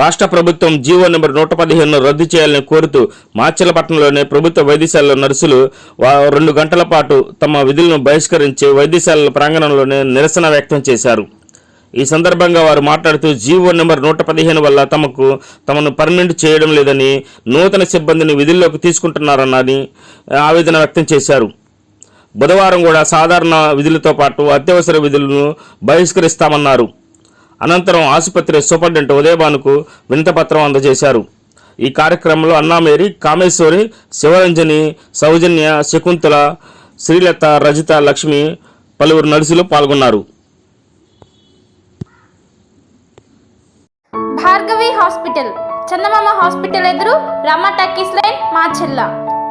రాష్ట్ర ప్రభుత్వం GO number నూట పదిహేను రద్దు చేయాలని కోరుతూ మాచలపట్నంలోని ప్రభుత్వ వైద్యశాలలో నర్సులు రెండు గంటల పాటు తమ విధులను బహిష్కరించి వైద్యశాలల ప్రాంగణంలోనే నిరసన వ్యక్తం చేశారు. ఈ సందర్భంగా వారు మాట్లాడుతూ జీవో నెంబర్ నూట పదిహేను వల్ల తమకు తమను పర్మనెంట్ చేయడం లేదని నూతన సిబ్బందిని విధుల్లోకి తీసుకుంటున్నారన్నది ఆవేదన వ్యక్తం చేశారు. బుధవారం కూడా సాధారణ విధులతో పాటు అత్యవసర విధులను బహిష్కరిస్తామన్నారు. అనంతరం ఆసుపత్రి సూపరింటెండెంట్ ఉదయభానుకు వినతపత్రం అందజేశారు. ఈ కార్యక్రమంలో అన్నామేరి కామేశ్వరి శివరంజని సౌజన్య శకుంతల శ్రీలత రజిత లక్ష్మి పలువురు నర్సులు పాల్గొన్నారు. భార్గవి హాస్పిటల్ చందమామ హాస్పిటల్ ఎదురు రమ టక్కీస్ లైన్ మాచెల్ల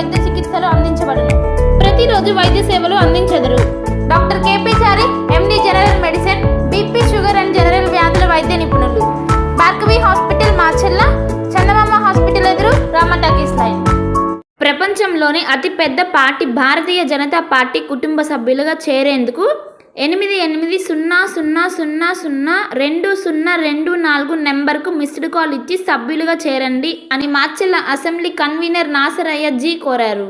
వైద్య చికిత్సలు అందించబడును. ప్రతిరోజు వైద్య సేవలు అందించెదరు. Doctor KP Chari MD general medicine BP sugar and general వ్యాధుల వైద్య నిపుణులు. భార్గవి హాస్పిటల్ మాచెల్ల చందమామ హాస్పిటల్ ఎదురు రామ లైన్ ప్రపంచంలోని అతిపెద్ద పార్టీ భారతీయ జనతా పార్టీ కుటుంబ సభ్యులుగా చేరేందుకు ఎనిమిది ఎనిమిది సున్నా సున్నా సున్నా సున్నా రెండు సున్నా రెండు నాలుగు నెంబర్కు మిస్డ్ కాల్ ఇచ్చి సభ్యులుగా చేరండి అని మాచెల్ల అసెంబ్లీ కన్వీనర్ నాసరయ్య జీ కోరారు.